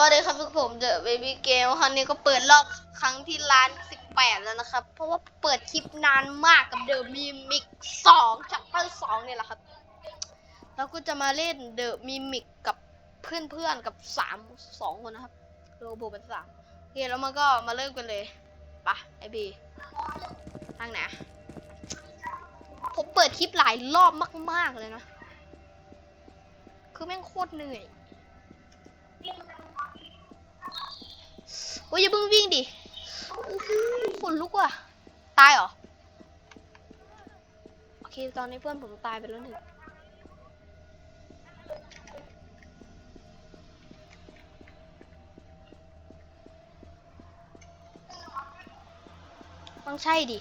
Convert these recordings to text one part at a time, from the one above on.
วัสดีครับทุกผมเดอะเบบี้เกลครั้งนี้ก็เปิดรอบครั้งที่ล้านสิบแปดแล้วนะครับ เพราะว่าเปิดคลิปนานมากกับเดอะมีมิกสองชัปเตอร์สองเนี่ยแหละครับ แล้วก็จะมาเล่นเดอะมีมิกกับเพื่อนๆกับสามสองคนนะครับโรโบเป็นสามโอเคแล้วมันก็มาเริ่มกันเลยไปะไอบีทางไหนผมเปิดคลิปหลายรอบมาก ๆเลยนะ คือแม่งโคตรเหนื่อย โอ้ยอย่าเพิ่งวิ่งดิโอ้โหขนลุกว่ะ ตายเหรอ โอเค ตอนนี้เพื่อนผมตายไปแล้วหนึ่งต้องใช่ดิ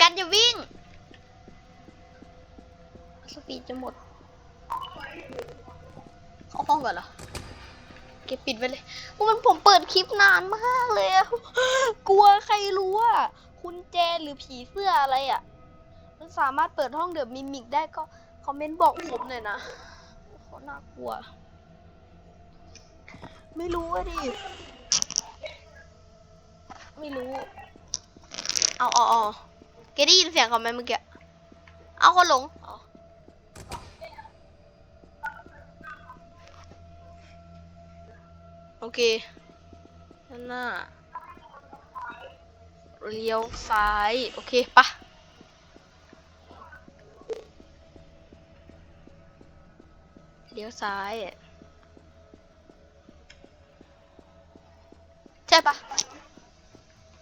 กันจะวิ่ง สปีดจะหมด เข้าห้องก่อนเหรอ เก็บปิดไว้เลยเพราะมันผมเปิดคลิปนานมากเลยอะกลัวใครรู้ว่าคุณแจหรือผีเสื้ออะไรอะมันสามารถเปิดห้องเดอะมิมิกได้ก็คอมเมนต์บอกผมหน่อยนะโคตรน่ากลัว ไม่รู้อะดิ ไม่รู้ เอาเอาเอาแกได้ยินเสียงเขาไหมเมื่อกี้ เอาคนหลงอ๋อ โอ เคด้านหน้าเลี้ยวซ้าย โอเคปะเลี้ยวซ้ายใช่ปะ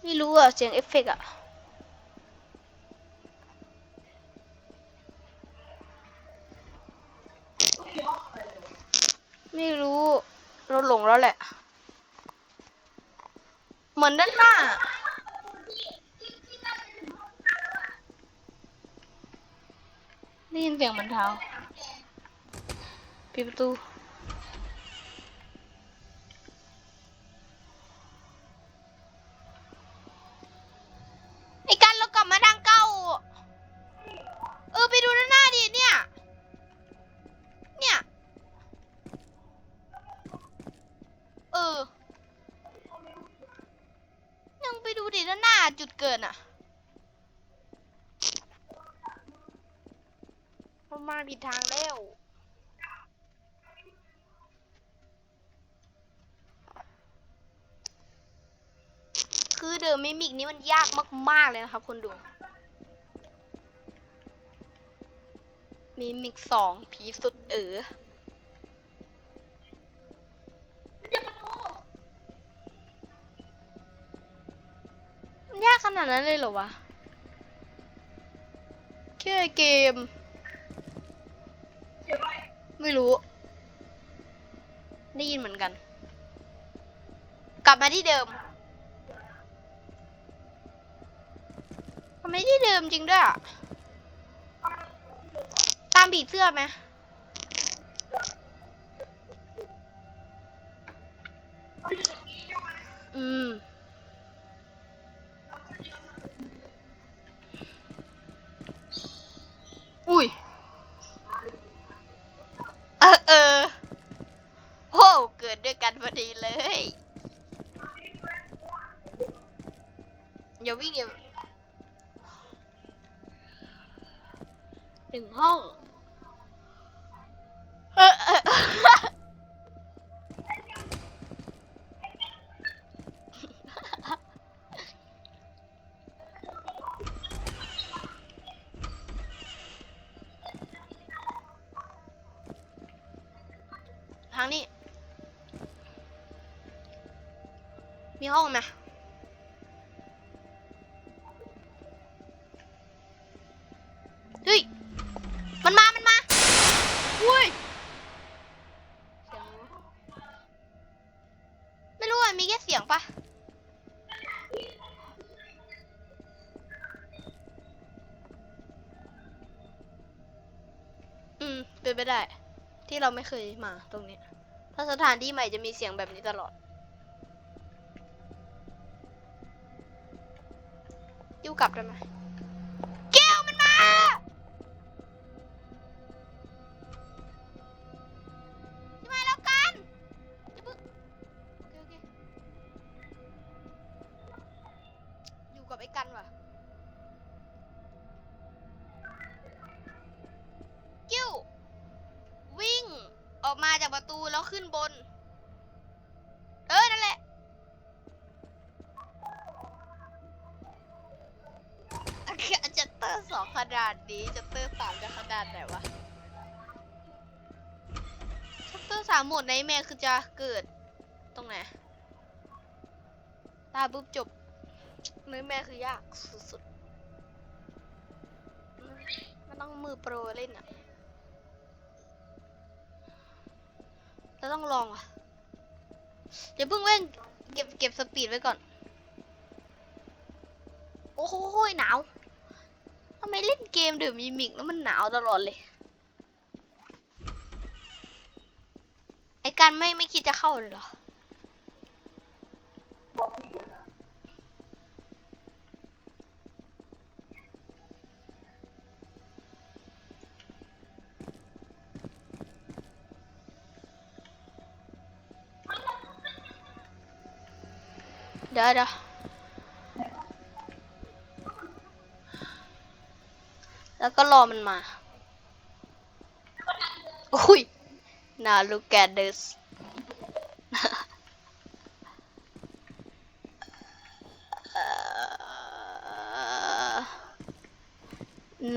ไม่รู้อะเสียงเอฟเฟกอะไม่รู้ เราหลงแล้วแหละ เหมือนด้านหน้า ได้ยิน เหมือนเท้าปิดประตูไอ้กันเรากลับมาทางเก่า เออ ไปดูด้านหน้าดิเนี่ย เนี่ย เออ ยังไปดูดิด้านหน้าจุดเกิดอะเรามา ผิดทางแล้ว คือเดอะมิมิกนี้มันยากมาก ๆ เลยนะครับคนดู มิมิกสองผีสุดเอ๋อมันยากขนาดนั้นเลยเหรอวะ แค่เกม ไม่รู้ ได้ยินเหมือนกัน กลับมาที่เดิมทำไมที่เดิมจริงด้วยอะตามผีเสื้อไหมอืม ทางนี้ มีห้องไหมเฮ้ย มันมา มันมาอุ้ยไรวะไม่รู้อะ มีแค่เสียงปะอืม เป็นไปได้ ที่เราไม่เคยมาตรงนี้ ถ้าสถานที่ใหม่จะมีเสียงแบบนี้ตลอด อยู่กลับได้ไหมแก้วมันมา ใช่ไมแล้วกันอยู่กับไอ้กันว่ะ จากประตูแล้วขึ้นบน เออ นั่นแหละจะเตอร์สองขนาดนี้จะเตอร์สามจะขนาดไหนวะชัตเตอร์สามหมดในแม่คือจะเกิด ตรงไหน ตาปุ๊บจบในแม่คือยากสุดๆ มันต้องมือโปรเล่นอะ เราต้องลองอะอย่าเพิ่งเล่นเก็บเก็บสปีดไว้ก่อน โอ้โหหนาวทำไมเล่นเกมเดือมีมิกแล้วมันหนาวตลอดเลย ไอ้การไม่ไม่คิดจะเข้าเลยเหรอ เดี๋ดี๋แล้วก็รอมันมาอุ้ยนาลูกแกเดส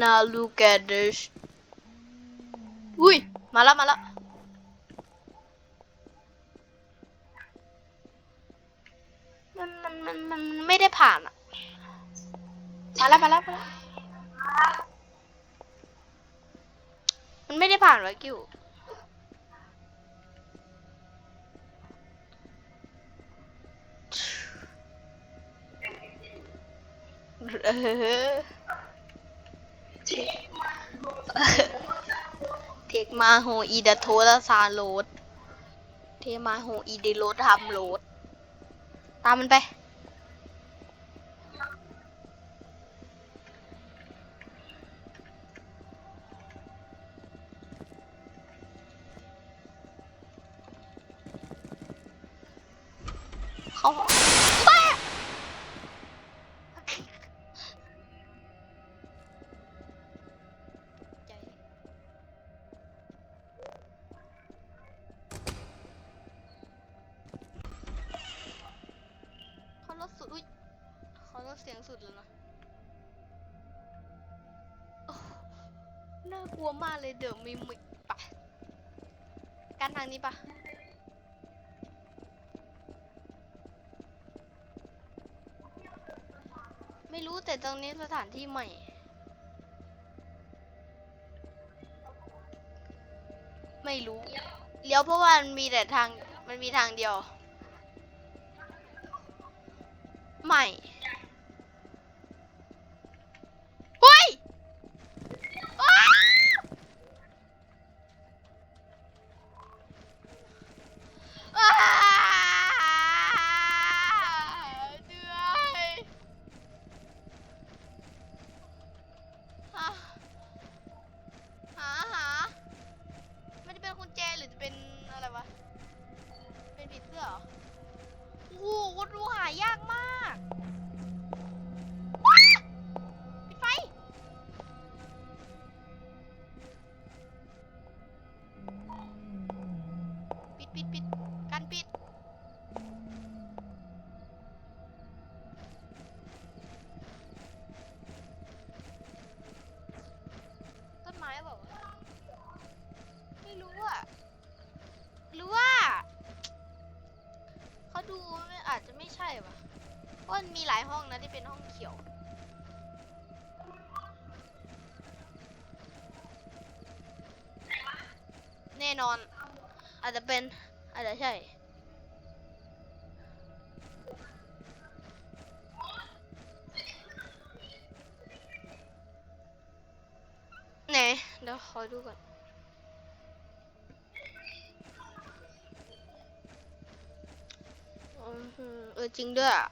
นาลูกแกเดสอุ้ย มาละมาละ มันมันมันมันไม่ได้ผ่านอะมาแล้วมาแล้วมาแล้วมันไม่ได้ผ่านวะกิวเออเทคมาโฮอีดโทรซาโรดเทมาโฮอีเดโรดทำโรดามมันไป เขา เสียงสุดแล้วนะน่ากลัวมากเลยเดี๋ยวมีมิกปะการทางนี้ปะไม่รู้แต่ตรงนี้สถานที่ใหม่ ไม่รู้เลี้ยวเพราะว่ามันมีแต่ทางมันมีทางเดียว ใหม่ เพรามันมีหลายห้องนะที่เป็นห้องเขียว แน่นอน อาจจะเป็นอาจจะใช่ไหนเดี๋ยวขอดูก่อนอืมเออจริงด้วยอะ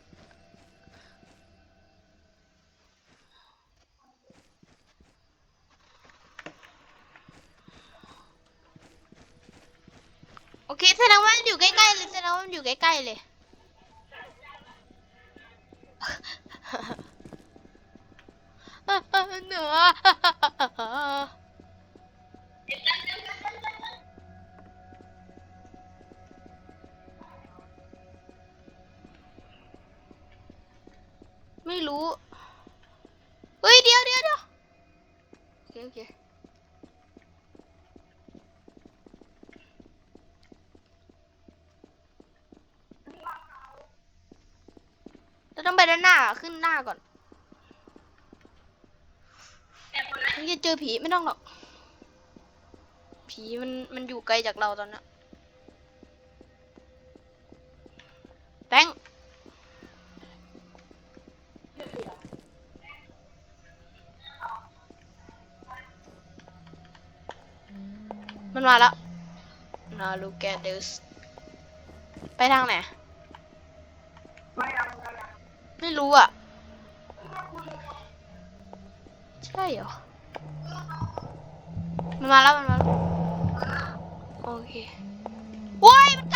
โอ เคแสดงว่ามันอยู่ใกล้ๆเลยแสดงว่ามันอยู่ใกล้ๆเลยหนู ต้องไปด้านหน้าขึ้นหน้าก่อนมึงจะเจอผีไม่ต้องหรอก ผีมันมันอยู่ไกลจากเราตอนเนี้ยแบงค์มันมาแล้ว Now look at this ไปทางไหน ไม่รู้อะ ใช่เหรอ มันมาแล้วมันมาแล้วโอเคโว้ยมัน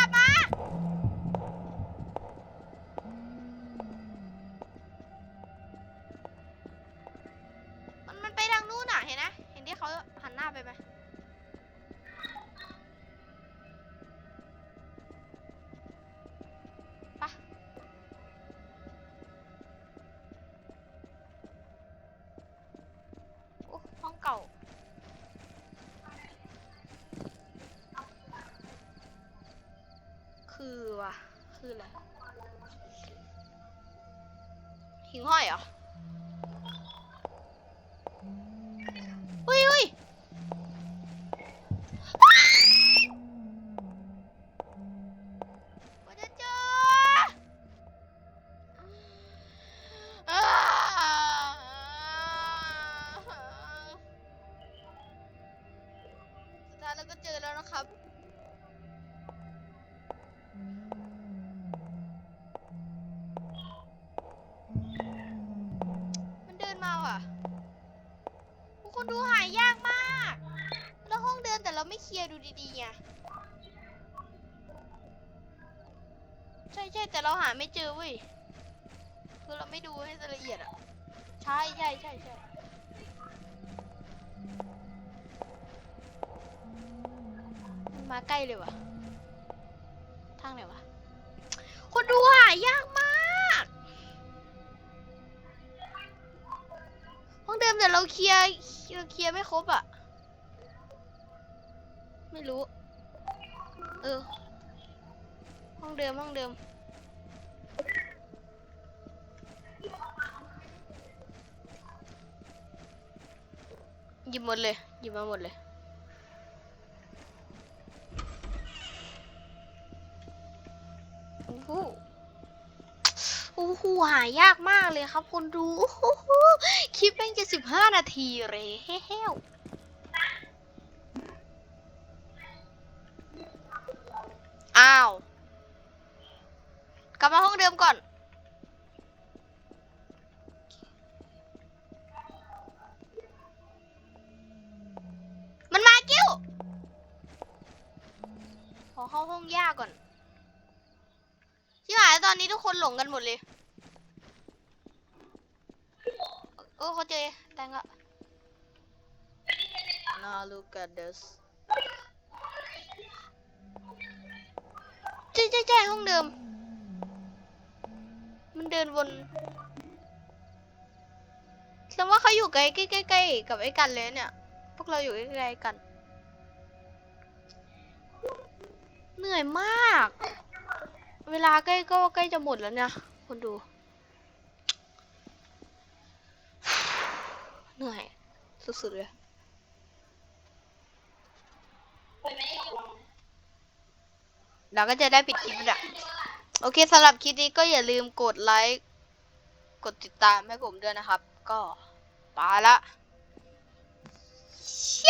คืออะไร หิงห้อยเหรอเฮ้ยเฮ้ย เราไม่เคลียร์ดูดีๆไงใช่ใช่แต่เราหาไม่เจอเว้ยคือเราไม่ดูให้ละเอียดอะ ใช่ใช่ใช่ใช่มันมาใกล้เลยว่ะ ทางไหนวะ คนดูหายากมากห้องเดิมแต่เราเคลียร์เราเคลียร์ไม่ครบอะ ไม่รู้ เออ ห้องเดิมห้องเดิม หยิบหมดเลย หยิบมาหมดเลยโอ้โหโอ้โหหายากมากเลยครับคนดูโอ้โหคลิปแม่งจะสิบห้านาทีเลยเฮ้ว อ้าว กลับมาห้องเดิมก่อน มันมากิ้ว ขอเข้าห้องย่าก่อน ที่หายตอนนี้ทุกคนหลงกันหมดเลย โอ้เขาเจอแตงละ Now look at this ใช่ใช่ใช่ห้องเดิม มันเดินวนแสดงว่าเขาอยู่ใกล้ใกล้ใกล้ใกล้กับไอ้กันเลยเนี่ย พวกเราอยู่ใกล้ๆกัน เหนื่อยมาก เวลาใกล้ก็ใกล้จะหมดแล้วเนี่ยคนดู เหนื่อยสุดๆเลย เราก็จะได้ปิดคลิปละโอเคสำหรับคลิปนี้ก็อย่าลืมกดไลค์ กดติดตามให้ผมด้วยนะครับ ก็ไปละเช้า